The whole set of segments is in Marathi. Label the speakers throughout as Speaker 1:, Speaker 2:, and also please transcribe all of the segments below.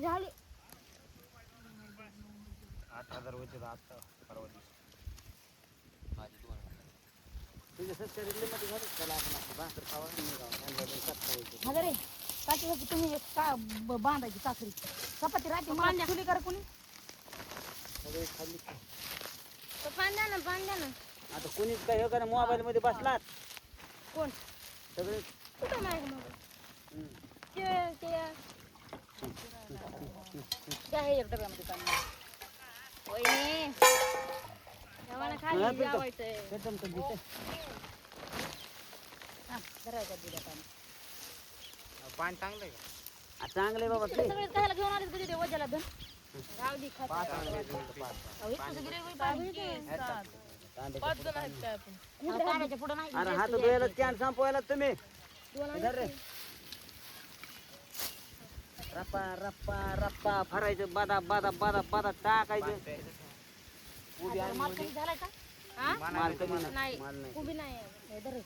Speaker 1: झाली.
Speaker 2: आठ हजार होते आता परवा दिवशी.
Speaker 3: तुझ्या मध्ये झालं. त्याला आपण भाकर खावा.
Speaker 1: हजार रे काठी तुम्ही एक का ब- बांधायची साखरी. चपाती राहते मला चुली करा कोणी.
Speaker 3: सगळे खाल्ली.
Speaker 1: पाणी द्या ना ना.
Speaker 3: आता कोणीच काय हे मोबाईल मध्ये बसलात.
Speaker 1: कोण?
Speaker 3: सगळे.
Speaker 1: कुठं नाही मग?
Speaker 3: हम्म.
Speaker 1: ते ते त्या एक डब्यामध्ये पाणी वहिनी जेवायला खाली
Speaker 3: पिंटू.
Speaker 1: जेवायचंय.
Speaker 3: ते चमचं दे ते.
Speaker 1: हा धरायचं दिलं पाणी
Speaker 2: पाणी चांगलं आहे का?
Speaker 3: आ, चांगलं आहे बाबा ते.
Speaker 1: सगळे खायला घेऊन आले कधी ते वजाला धन? राहू दे खात.
Speaker 2: पाच आणले होते पाच
Speaker 1: अहो, इथं तर गिऱ्हाईक होईल पाणी.
Speaker 3: कांद्याच्या
Speaker 1: इकडे पाण्याच्या पुढं नाही.
Speaker 3: अरे हात धुवायला कॅन संपवायला तुम्ही. धर रे. रप्पा रप्पा रप्पा फरायचं बादा बादा बादा बादा. टाकायचं. उभी आणि
Speaker 1: माल कमी झालाय का? हा?
Speaker 3: माल कमी ना
Speaker 1: नाही.
Speaker 3: माल नाही.
Speaker 1: उभी नाही हे धर. रे.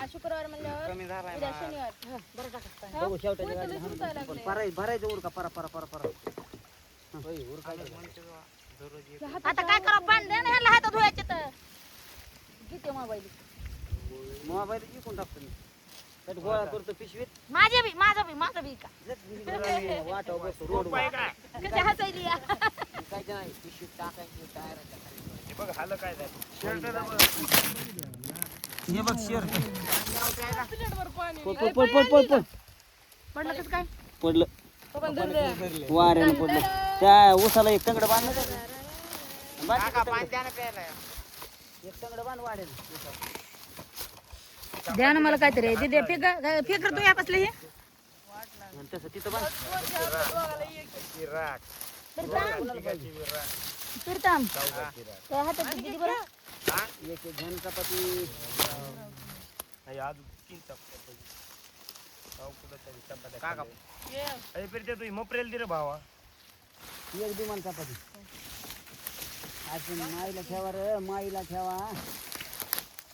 Speaker 1: आज शुक्रवार म्हणल्यावर
Speaker 2: कमी झालाय
Speaker 1: उद्या
Speaker 2: माल.
Speaker 1: शनिवार. हा, बरं टाका. पाणी.
Speaker 3: बघू शेवटाच्या गाडीला पण भरायचं भरायचं उरका परा परा परा परा. होय उरकायचं
Speaker 2: म्हणते बा, दररोज एक.
Speaker 1: आता काय करा पाणी द्या ना ह्याला हातात धुवायचे तर. किती मोबाईल.
Speaker 3: मोबाईल इकून टाकतो मी. त्यात गोळा करतो पिशवीत.
Speaker 1: माझे बी माझा बी माझा बी का?
Speaker 3: वाटाव बसतो रोड
Speaker 2: पाय काय
Speaker 1: कसे हसायली या.
Speaker 3: काय नाही पिशवीत टाकायची
Speaker 2: हे बघ हाल काय झालं? शर्ट
Speaker 3: हे बघ शर्ट.
Speaker 1: पडलं कसं काय?
Speaker 3: पडलं. वाऱ्यानं पडलं. त्या उसाला एक तंगड बांधलं
Speaker 2: प्यायला.
Speaker 3: एक तंगड बांध वाढेल
Speaker 1: द्या ना मला काहीतरी. ते दे फेक फेक तू या कसले हे.
Speaker 3: आणि तसं तिथं बांध
Speaker 2: ती राख
Speaker 1: हातात किती बरं?
Speaker 3: एक एक चपाती
Speaker 2: अजून फिरते मोपरेल दे रे भावा
Speaker 3: एक दिमान चपाती अजून माईला ठेवा रे माईला ठेवा.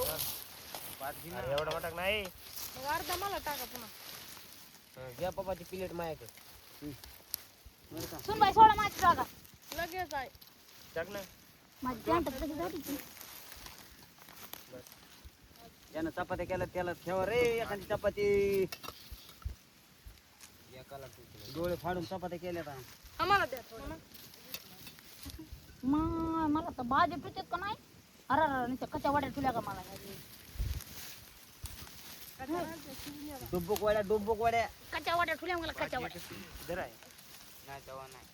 Speaker 2: अरे एवढा मोठा नाही?
Speaker 1: अर्धा मला टाका पुन्हा.
Speaker 2: घ्या पप्पाची प्लेट माझ्याकडे.
Speaker 1: सोडा माझी जागा.
Speaker 4: लगेच आहे.
Speaker 2: टाक ना.
Speaker 1: माझी पॅन्ट कशी झाली ती?
Speaker 3: त्यानं चपात्या केल्या त्याला ठेवा रे एखादी चपाती.
Speaker 2: एकाला
Speaker 3: डोळे फाडून चपात्या केल्या आता.
Speaker 4: आम्हाला द्या थोडं.
Speaker 1: मा- मला तर भाजी पितात का नाही? अरे अरे कच्च्या वाट्या ठेवल्या का मला
Speaker 3: डुब्बुक वाड्या वाड्या
Speaker 1: कच्च्या वाट्या ठेवल्या मला कच्च्या वाट्या
Speaker 2: जरा आहे नाही तेव्हा नाही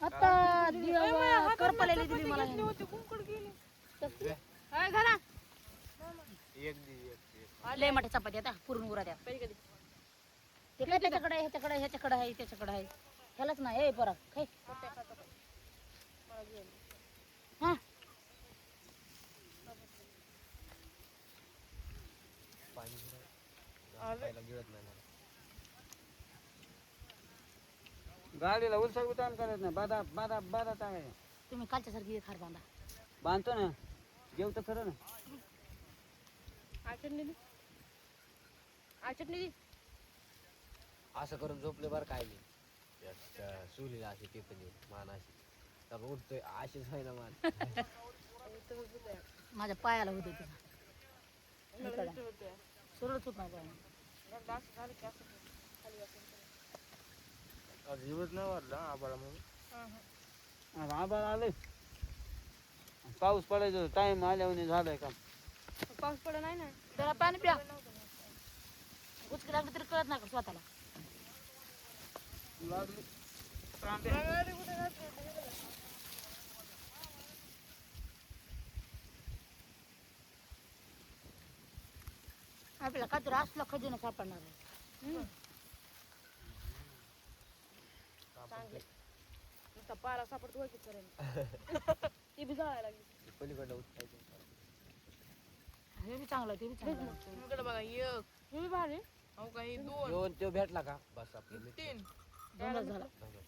Speaker 1: आता दिवा करपलेली दिली मला ह्याने.
Speaker 4: होती कुंकड गेली
Speaker 1: कसली?
Speaker 4: हाय घाला
Speaker 2: एक दे एक एक
Speaker 1: लय मोठ्या चपात्या आता पुरून उरा द्या ते काय त्याच्याकडे आहे, ह्याच्याकडे आहे, ह्याच्याकडे आहे त्याच्याकडे आहे ह्यालाच नाही ए परत खाय हा
Speaker 2: पाणी खायला गिळत नाही मला.
Speaker 3: गाडीला उलसाड उतान करत नाही. बादा बादा बादा टाकायचा
Speaker 1: तुम्ही कालच्या सारखी खार बांधा.
Speaker 3: बांधतो ना. जेव तर खरं ना.
Speaker 4: आ चटणी दे आ चटणी दे
Speaker 2: असं करून झोपले बरं काय मी. त्या सुलीला अशी देऊन मान अशी. तर उठतोय. अशीच आहे ना मान.
Speaker 1: माझ्या पायाला होते तिला सुरळच होत नाही पायाला.
Speaker 2: आज दिवस नाही वाढला आबाळा
Speaker 3: आभाळ आले पाऊस पडायचं टाइम आल्यावर झालंय का
Speaker 4: पाऊस पडत नाही ना?
Speaker 1: त्याला पाणी प्या. उचकी लागली तरी कळत नाही का स्वतःला? आपल्याला काहीतरी असलं खजिना सापडणार आहे.
Speaker 4: चांगले. नुसता पारा सापडतो ओळखीत करेल ती बी जाळायला लागली.
Speaker 2: पलीकडं उठायचं
Speaker 1: हे बी चांगलं ते बी चांगलं.
Speaker 5: इकडे बघा एक.
Speaker 4: हे बी भारी.
Speaker 5: अहो काही दोन.
Speaker 2: दोन तो भेटला का? बस आपलं.
Speaker 5: तीन.
Speaker 1: दोनच झाला.
Speaker 2: धन्यवाद.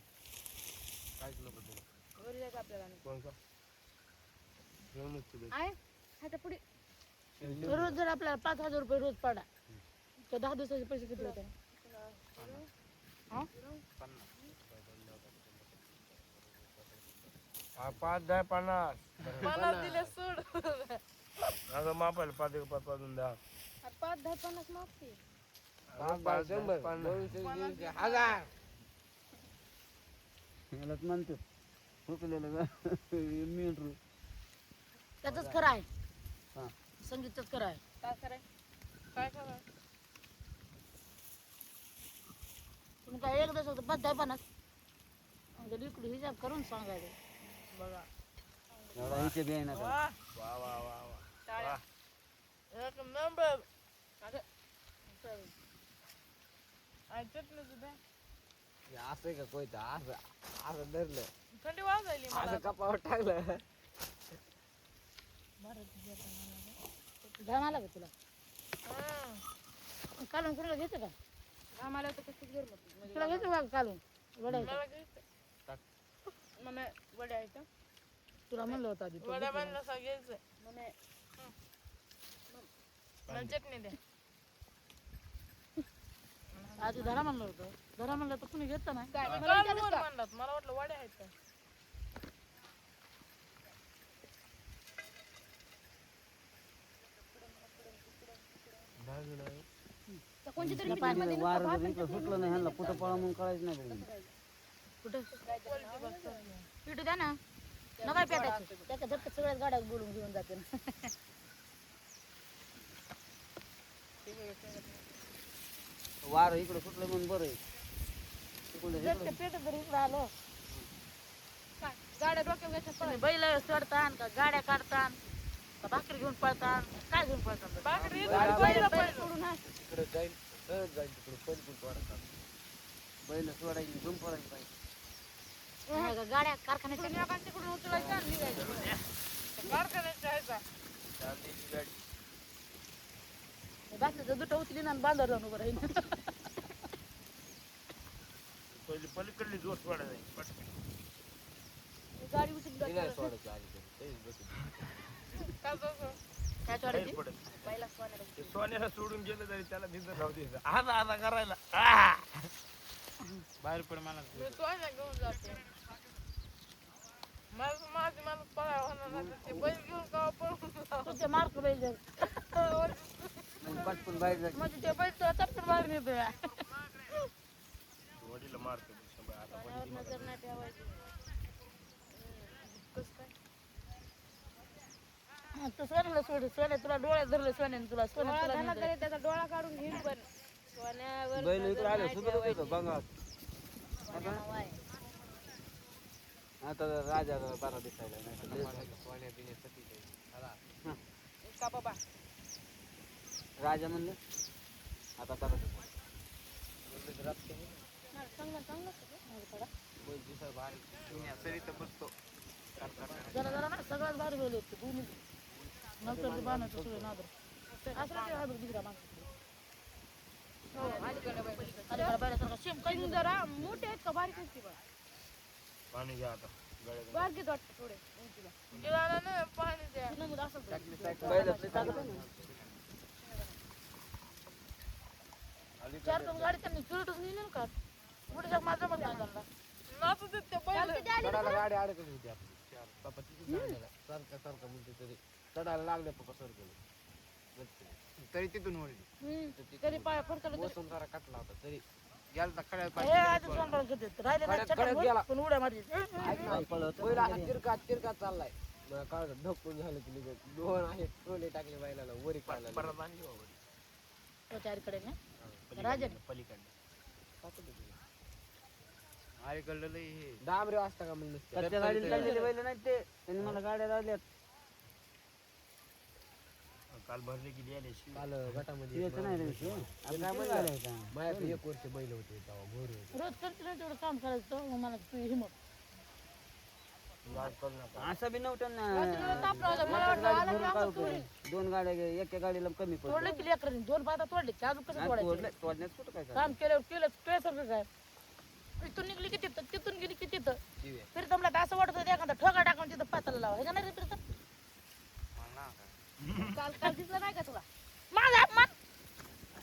Speaker 2: काहीच नको तुला
Speaker 4: घरी जायचं आपल्याला आणि.
Speaker 2: कोण का?
Speaker 4: आहे पुढे.
Speaker 1: रोज जर आपल्याला पाच हजार रुपये रोज पडा तर दहा दिवसाचे पैसे किती होते हा?
Speaker 6: पाच दहा पन्नास.
Speaker 5: पन्नास दिले सोड.
Speaker 6: अगं मापायला पाच एक पाच पाचून दहा.
Speaker 4: आ, पाच दहा पन्नास मागते.
Speaker 2: पाच पाच शंभर.
Speaker 6: पन्नास.
Speaker 2: हजार.
Speaker 3: यालाच म्हणतो. हुकलेलं
Speaker 1: खरं आहे.
Speaker 3: हा.
Speaker 1: संगीतच खरं आहे
Speaker 4: काय कराय?
Speaker 5: काय करा
Speaker 1: तुम्ही काय एकदा सांगतो दहा पन्नास म्हणजे लिक्विड हिसाब करून सांगायचं.
Speaker 5: बघा.
Speaker 3: एवढा हिशेब आहे ना त्याला.
Speaker 5: वा.
Speaker 6: वा वा वा वा.
Speaker 5: टाळ्या. एक नंबर. आणि चटणी सुद्धा
Speaker 2: असं आहे का कोयता असं असं धरलं.
Speaker 5: थंडी वाजायली मला
Speaker 2: असं कपावर टाकलं.
Speaker 1: घाम आला का तुला. कालून कुणाला घेतं का?
Speaker 4: तर कसं. म्हणजे
Speaker 1: तुला घेतो का कालून वड्याचं
Speaker 5: मला
Speaker 4: वड्या?
Speaker 1: तुला म्हणलं होतं आधी
Speaker 5: वड्या बांधला सा घ्यायचं.
Speaker 4: मम्मी.
Speaker 5: मला चटणी द्या
Speaker 1: आधी धरा म्हणलं होतं. धरा म्हणलं तर कुणी घेतं नाही.
Speaker 4: मला
Speaker 5: वाटलं वड्या आहेत.
Speaker 4: तर कोणची तरी
Speaker 3: इकडं पाणी वारं जर इकडं सुटलं नाही ह्यांना कुठं पळा म्हणून कळायचं नाही.
Speaker 1: कुठं? पिटू द्या ना. नका पेटायचं. त्याच्या झटक सगळ्याच गाड्या बोलून घेऊन जाते ना.
Speaker 3: वारं इकडं सुटलं म्हणून बरं आहे. तिकडं
Speaker 1: झटक
Speaker 3: इकडं
Speaker 1: पेटत जरी इकडं आलं.
Speaker 4: काय? गाड्या डोक्यावर घ्यायच्या
Speaker 1: तुम्ही बैल चढतान का गाड्या काढतान? भाकरी घेऊन पळतान काय घेऊन
Speaker 5: भाकरी
Speaker 4: बैल हा.
Speaker 2: इकडे जाईल सहज जाईल तिकडे
Speaker 3: बैल सोडायची झुम पडायची पाहिजे
Speaker 1: हे गाड्या कारखान्याच्या?
Speaker 4: तिकडून उचलायचं आणि निघायचं
Speaker 5: कारखान्याच्या आहेत का
Speaker 6: चांदीची गाडी
Speaker 1: बाकीचं दुटा उचली ना बांधर जाऊन उभं राहील
Speaker 6: पहिली पलीकडली जोर.
Speaker 4: गाडी उचलून
Speaker 2: ती?
Speaker 4: सोन्याला
Speaker 6: सोडून गेलं तरी त्याला तिथं राहू द्यायचं आजा आजा करायला. आ! बाहेर पड मला.
Speaker 5: मी सोन्या घेऊन जाते. माझं माझी मला पळा होणार नाही तर ते बैल घेऊन का पळून जाऊ.
Speaker 1: तुमचे मार्क
Speaker 3: पटकन बाहेर
Speaker 1: म्हणजे ते बैल
Speaker 6: वडीला मारतो आता
Speaker 4: नजर नाही ठेवायची कसं काय
Speaker 1: तू सोन्याला सोड सोन्या तुला डोळ्यात धरलं सोन्याने तुला सोन्या
Speaker 4: डोळा
Speaker 1: तुला
Speaker 4: झाला
Speaker 1: नेतं.
Speaker 4: तरी त्याचा डोळा काढून घेईल पण सोन्यावर
Speaker 3: बैल
Speaker 4: नजर
Speaker 3: इकडे आले
Speaker 4: नाही
Speaker 3: सुधरत
Speaker 4: ठेवायची.
Speaker 3: होतं बंगाल
Speaker 4: सोन्या हवा आहे.
Speaker 3: आता राजा बरा दिसायला नाही तर लय-
Speaker 2: सोन्या पिण्यासाठी चला
Speaker 5: का बाबा
Speaker 3: राजा म्हणलं आता बरा दिसायला.
Speaker 4: चांगलं चांगलं
Speaker 1: जरा जरा ना सगळ्यात भारी बैल होते दोन्ही नंतर ते बाणाचं सगळं नादर. असं नाही बघ दुसरा माणूस
Speaker 4: अलीकडे बाई, पलीकडे.
Speaker 1: अलीकडे बैलासारखा सेम काही
Speaker 4: तीन जरा मोठे आहेत का? बारीक आहेत ती बा?
Speaker 6: पाणी घ्या आता. गळ्यात
Speaker 4: बारकीच वाटतं थोडे. उंचीला.
Speaker 5: गिळाला ना पाणी द्या.
Speaker 1: नमूद असं
Speaker 3: बैलाचं ते चालत नाही.
Speaker 1: चार दोन गाडी त्यांनी चुरटच नेली का कुठे जाग माझं मत नाही त्यांना
Speaker 5: नाचू देत ते बैल
Speaker 2: चढायला गाडी अडकली होती आपली. चार पप्पा तिथे सांगायला सारखं सारखं म्हणते तरी. चढायला लागले पप्पा सरकले तरी तिथून वळली.
Speaker 1: हम्म. तरी पाय फडकलं तरी
Speaker 2: जरा कटला होता तरी गेलता खड्यात
Speaker 1: हे आधी सोंडाळ घेते राहिले ना
Speaker 2: गाड्यात-
Speaker 1: चटक
Speaker 2: गाड्यात गेला.
Speaker 1: पण उड्या मारते
Speaker 2: ऐक ना,
Speaker 3: पळत.
Speaker 2: पहिला हा तिरका तिरका चाललाय. मला काळ ढकून झालं की लगेच दोन टोले टाकले बैलाला वरी काढला
Speaker 6: परत आणली बाबा.
Speaker 1: त्याच्या अलीकडे ना?
Speaker 6: पलीकडनं,
Speaker 1: राजाने.
Speaker 6: पलीकडनं
Speaker 2: डांबरे वाजता का म्हणलं
Speaker 3: कच्च्या गाडीला चाललेले बैल नाही ते. त्यांनी मला गाड्या लावल्यात.
Speaker 6: काल भरले की लिहिले
Speaker 2: काल गटामध्ये
Speaker 3: याचं नाही विषय. किती का?
Speaker 2: माझ्याकडे एक वर्ष बैल होते तेव्हा होते.
Speaker 1: रोज करते ना तेवढं काम करायचं मला तुझी हिंमत
Speaker 3: असं बी नव्हतं ना.
Speaker 1: आला.
Speaker 3: दोन गाड्या एका गाडीला कमी
Speaker 1: तोडले
Speaker 3: पडलं
Speaker 1: की लेकरांनी दोन पाता तोडले अजून कसं
Speaker 3: तोडलं- तोडण्यात कुठं काय
Speaker 1: काम केलं केलं काय? इथून निघली की तिथं तिथून गेली की तिथं. तर असं वाटत होतं एखादा ठोका टाकून तिथं पाताला लावा. हे का नाही रे प्रीतम
Speaker 4: काल काल दिसलं नाही का तुला?
Speaker 1: माझा अपमान?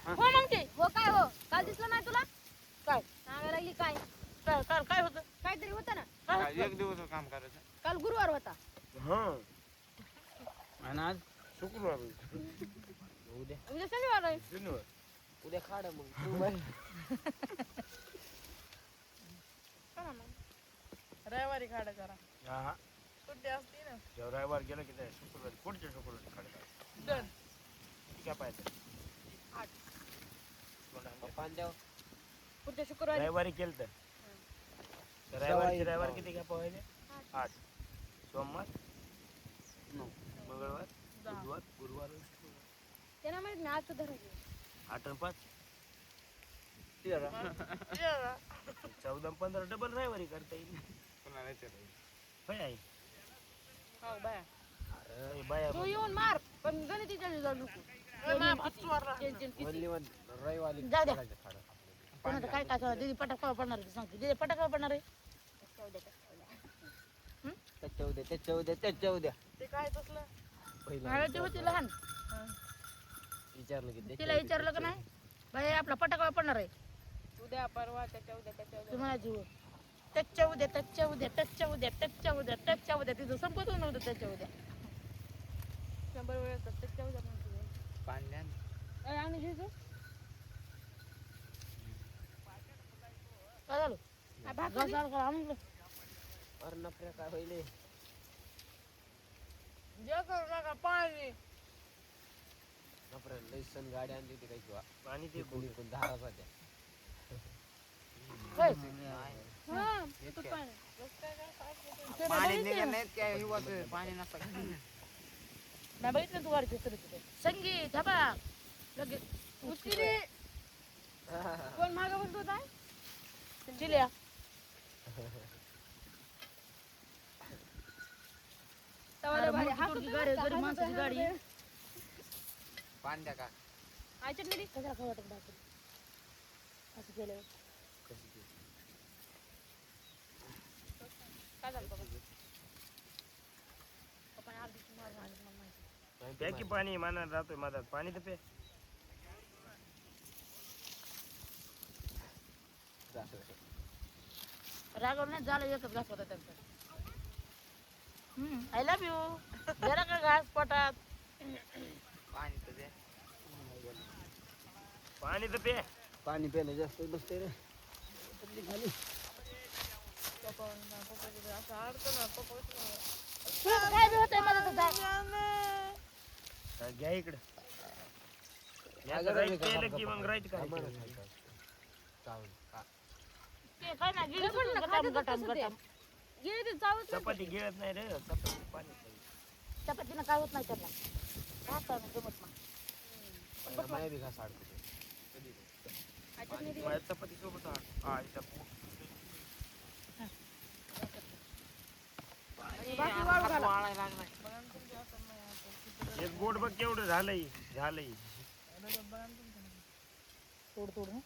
Speaker 1: हो मग ते.
Speaker 4: हो काय हो? काल दिसलं नाही तुला?
Speaker 1: काय?
Speaker 4: सांगायला लागली काय?
Speaker 1: काय काय- काय होतं?
Speaker 4: काहीतरी होतं ना?
Speaker 6: एक दिवस काम करायचं.
Speaker 4: काल गुरुवार होता.
Speaker 6: हा.
Speaker 3: आणि आज?
Speaker 6: शुक्रवार
Speaker 2: उद्या.
Speaker 4: उद्या शनिवार आहे.
Speaker 6: शनिवार.
Speaker 2: उद्या खाड मग. तू बाई.
Speaker 5: रविवारी खाडा जरा.
Speaker 6: हा.
Speaker 5: सुट्टी असते ना?
Speaker 6: जेव्हा रविवार गेलं की नाही शुक्रवारी पुढच्या शुक्रवारी
Speaker 5: डन.
Speaker 6: काय पाहिजे
Speaker 2: पप्पा द्याव
Speaker 4: पुढच्या शुक्रवारी.
Speaker 6: रविवारी केलं तर. तर रविवारची रविवार किती काय पाहिजे आठ. सोमवार
Speaker 3: नऊ.
Speaker 6: मंगळवार बुधवार गुरुवार आणि शुक्रवार
Speaker 4: त्यांना माहीत नाही आज तर धरायचं
Speaker 6: आठ आणि पाच. चौदा आणि पंधरा डबल रविवारी करता येईल. होय आई.
Speaker 5: हो बाय.
Speaker 6: होय, बाया
Speaker 4: तू येऊन मार पण गणितीच्या जाऊ नको. टेन्शन किती
Speaker 2: म्हणली म्हण रविवारी
Speaker 1: जाऊ द्या.
Speaker 2: काढायचं खाडं.
Speaker 1: कोणाचं काय काय करावं? दीदी पटाक केव्हा पडणार आहे ते सांगते. दीदी पटाक केव्हा पडणार आहे
Speaker 3: त्याच्या उद्या त्याच्या उद्या त्याच्या उद्या
Speaker 5: ते काय तसलं?
Speaker 1: होती लहान.
Speaker 2: विचारलं की
Speaker 1: तिला विचारलं का नाही? बाई आपला पटाक पडणार आहे.
Speaker 5: उद्या परवा त्याच्या उद्या त्याच्या
Speaker 1: तू
Speaker 5: उद्या.
Speaker 1: म्हणायची हो. टचच्या उद्या टचच्या उद्या टचच्या उद्या टचच्या उद्या टचच्या उद्या. तिथं संपत नव्हतं त्याच्या उद्या.
Speaker 5: शंभर वेळेस तर त्याच्या उद्या म्हणते
Speaker 4: आणि घ्यायचं
Speaker 1: काय झालं?
Speaker 4: भाकरी?
Speaker 2: होईल.
Speaker 5: जे करू नका पाणी.
Speaker 2: नफऱ्या लई सण गाडी आणली होती काही किंवा.
Speaker 6: आणि ते
Speaker 2: कोणी कोण दहा होत्या
Speaker 4: हा पाणी.
Speaker 1: नाही बघितलं तू तरी. संगीत हा. लगेच.
Speaker 4: कोण मागं तवाला भारी हात
Speaker 1: गाडी आहे, गरीब माणसाची गाडी.
Speaker 2: द्या का?
Speaker 1: खाऊ वाटत? असं केलं
Speaker 2: कशी ती?
Speaker 4: काय झालं
Speaker 1: अर्धी
Speaker 6: प्या की पाणी माना राहतोय माझा पाणी तर पे
Speaker 2: माहिती.
Speaker 1: रागावर नाही झालं एकच घास होता त्यांचा. आय लव्ह यू जरा का घास पोटात?
Speaker 6: पाणी तर पे
Speaker 3: पाणी प्यायला जास्त बसते रे. खाली
Speaker 5: असं अडतं ना पप्पा
Speaker 1: तुला काय बी होतंय मला तर
Speaker 6: घ्या इकडं राईट केलं की मग राईट करायचं
Speaker 1: ते काय
Speaker 4: पण
Speaker 1: गटाम गटाम गटाम
Speaker 4: नाही.
Speaker 6: चपाती गिळत नाही रे चपाती पाणी
Speaker 1: चपातीनं काय होत नाही त्यांना हातानं जमत नाही
Speaker 6: चपाती सोबत हा, हा, इथं पो-
Speaker 4: आणि भाकरी वाळू घाला.
Speaker 6: एक गोड बघ केवढं झालंय झालंय
Speaker 1: तोड तोड हं.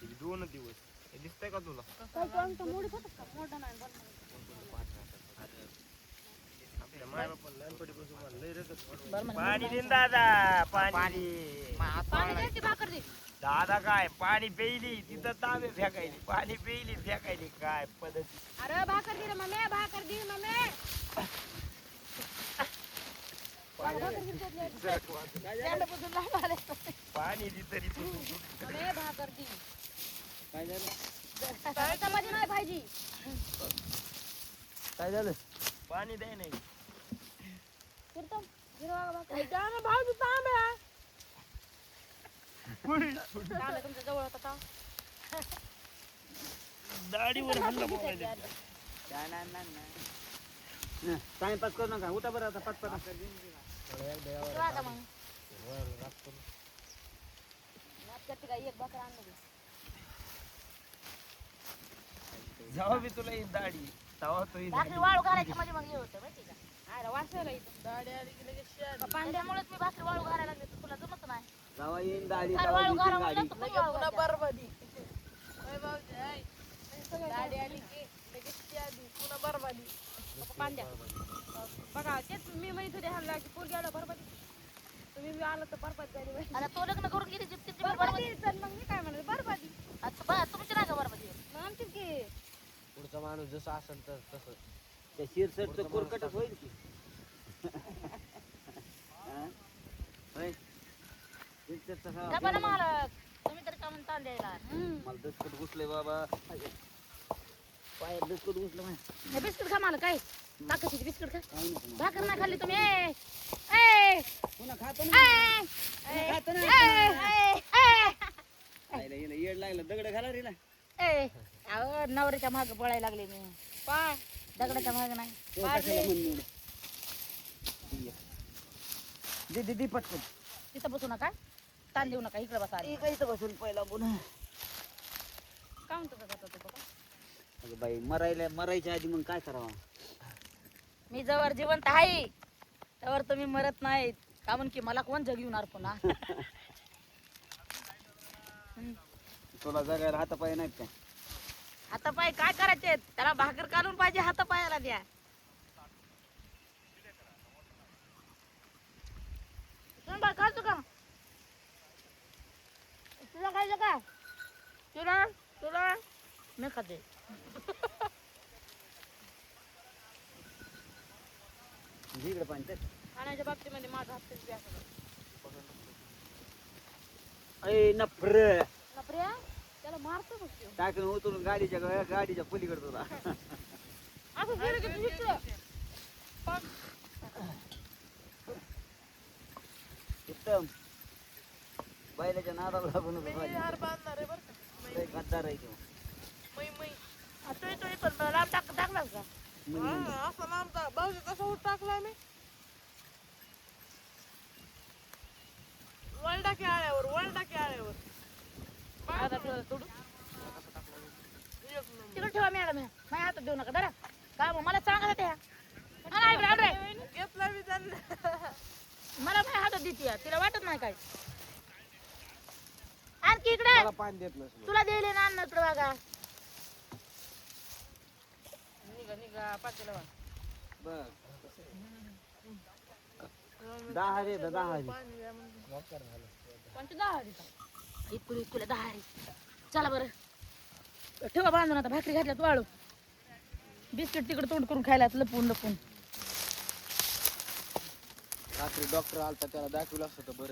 Speaker 6: हे दोन दिवस हे दिसतंय का तुला
Speaker 4: काय तू आमचा मोडीत होतास का? मोठा नाही, बरं नाही.
Speaker 6: आपल्या मायबापाला लहानपणीपासून मला लय रगत वाटलं.
Speaker 1: बरं म्हणे.
Speaker 6: पाणी दे न दादा पाणी दे.
Speaker 4: पाणी द्यायची भाकर दे.
Speaker 6: दादा काय पाणी प्यायली? तिथं तांबे फेकायली. पाणी प्यायली फेकायली. काय पद्धती?
Speaker 4: अरे भाकर दे रे मम्मी भाकर दे मम्मी. भाकर.
Speaker 6: पाणी दे तरी तू.
Speaker 4: मम्मी भाकर दे.
Speaker 3: काय झालं?
Speaker 4: नाही पाहिजे.
Speaker 3: काय झालं?
Speaker 6: पाणी द्याय नाही.
Speaker 4: फिरतो हिरवा भाकर.
Speaker 5: भाऊ तांब्या
Speaker 4: चांगलं तुमच्या जवळ होता का
Speaker 6: दाढीवर हल्ला बोलायला
Speaker 3: टाइमपास करू नका. उठा बरं आता पाच पाच
Speaker 4: का? एक बकरा आणलं.
Speaker 3: जेव्हा मी तुला येईन दाढी तेव्हा तू
Speaker 1: भाकरी वाळू घालायची म्हणजे मग हे होतं माहिती का?
Speaker 4: आयला वासायला इथं
Speaker 5: दाढी आली की लगेच शेण.
Speaker 1: पांड्यामुळेच मी भाकरी वाळू घालायला लागले तर तुला जमत नाही.
Speaker 3: येईन दाढी गाडी.
Speaker 1: म्हणलं
Speaker 5: पुन्हा. बरबादी. ओय भाऊजी, ऐ. दाढी आली की लगेच ती आली पुन्हा बरबादी.
Speaker 4: पांड्या. बघा तेच मी म्हणत होते ह्याला की पोरगी आला बरोबर तुम्ही बी आला तर बरबाद झाली बाई.
Speaker 1: आणि तो लग्न करून गेली जिप्ती
Speaker 4: बरबादी तर मग मी काय म्हणत बरबादी.
Speaker 1: तुमची नाही का बरोबर
Speaker 4: मग आमचीच की.
Speaker 2: पुढचा माणूस जसं असेल तर तसं
Speaker 3: त्या शिरसटचं कोरकटच होईल की. हा? होय?
Speaker 1: मालक. तुम्ही तरी द्यायला
Speaker 3: मला दसकट घुसले बाबा. पायात दसकट घुसलं माहिती
Speaker 1: हे बिस्किट खा मला काय? ताकदीची बिस्किट खा.
Speaker 3: काय नको
Speaker 1: भाकर नाही खाल्ली तुम्ही ए. ए.
Speaker 3: पुन्हा खातो
Speaker 1: ए,
Speaker 3: ना
Speaker 1: ए,
Speaker 3: खातो
Speaker 1: ए,
Speaker 3: ना
Speaker 1: ए, ए,
Speaker 3: आईला हिला येड लागलं. दगड घाला रे ना.
Speaker 1: ए. अहो, नवऱ्याच्या माग पळायला लागले मी.
Speaker 5: पाय.
Speaker 1: दगडाच्या माग नाही.
Speaker 3: तो कशाला म्हणून ये. दे दे दे पटकन.
Speaker 1: तिथं बसू नका. ताण देऊ नका इकडे बसा
Speaker 3: इथं बसून पहिला पुन्हा
Speaker 4: काय म्हणतो तो बाबा.
Speaker 3: अगं बाई मरायला मरायच्या आधी मग काय करावं?
Speaker 1: मी जवळ जिवंत आहे. त्यावर तुम्ही मरत नाहीत. का म्हणून की मला कोण जग येणार पुन्हा
Speaker 3: तुला जगायला हातापाय नाहीत काय?
Speaker 1: आता पाय काय करायचे? त्याला भाकर काढून पाहिजे हात पायाला द्या. तुम्ही का? तुला खायचं का तुला? तुला? मी खाते.
Speaker 3: इकडे पाणी
Speaker 4: खाण्याच्या बाबतीमध्ये माझा हप्तेच
Speaker 3: अय नफर.
Speaker 4: नपऱ्या त्याला मारतो बघ.
Speaker 3: टाकून उतरून गाडीच्या गाडीच्या पलीकडे तुला
Speaker 4: असं गेलं की तू इकडं.
Speaker 3: उत्तम. बैलाच्या नादाला लागून
Speaker 5: मी हार बांधणार आहे बरं का? मै
Speaker 3: गद्दार आहे तो.
Speaker 5: मै मै.
Speaker 1: आता येतो येतो लांब टाक का?
Speaker 5: हा, असा लांबचा भाऊजी कसा होत टाकलाय मी. वळडा की आळ्यावर वळडा की आळ्यावर
Speaker 1: आता ठेव, सोडू
Speaker 5: एक नंबर.
Speaker 1: तिकडे ठेवा मॅडम माझ्या हातात देऊ नका. जरा का मग? मला सांगा त्या मला इकडे आण रे.
Speaker 5: घेतला मी त्यांना.
Speaker 1: मला माझ्या हातात देते तिला वाटत नाही काय.
Speaker 2: मला पाणी देत नसलं.
Speaker 1: तुला दिले ना अन्न इकडे बघा.
Speaker 4: निघा.
Speaker 3: बघ. दहा रे दहा रे
Speaker 5: पाणी द्या.
Speaker 4: कोणती दहा हरी? का?
Speaker 1: इकडे इकडे दहा रे चला बरं. ठेवा बांधून आता भाकरी घातल्यात वाळू. बिस्किट तिकडे तोंड करून खायला लपून लपून.
Speaker 2: रात्री डॉक्टर आलता त्याला दाखवलं असतं तर बरं.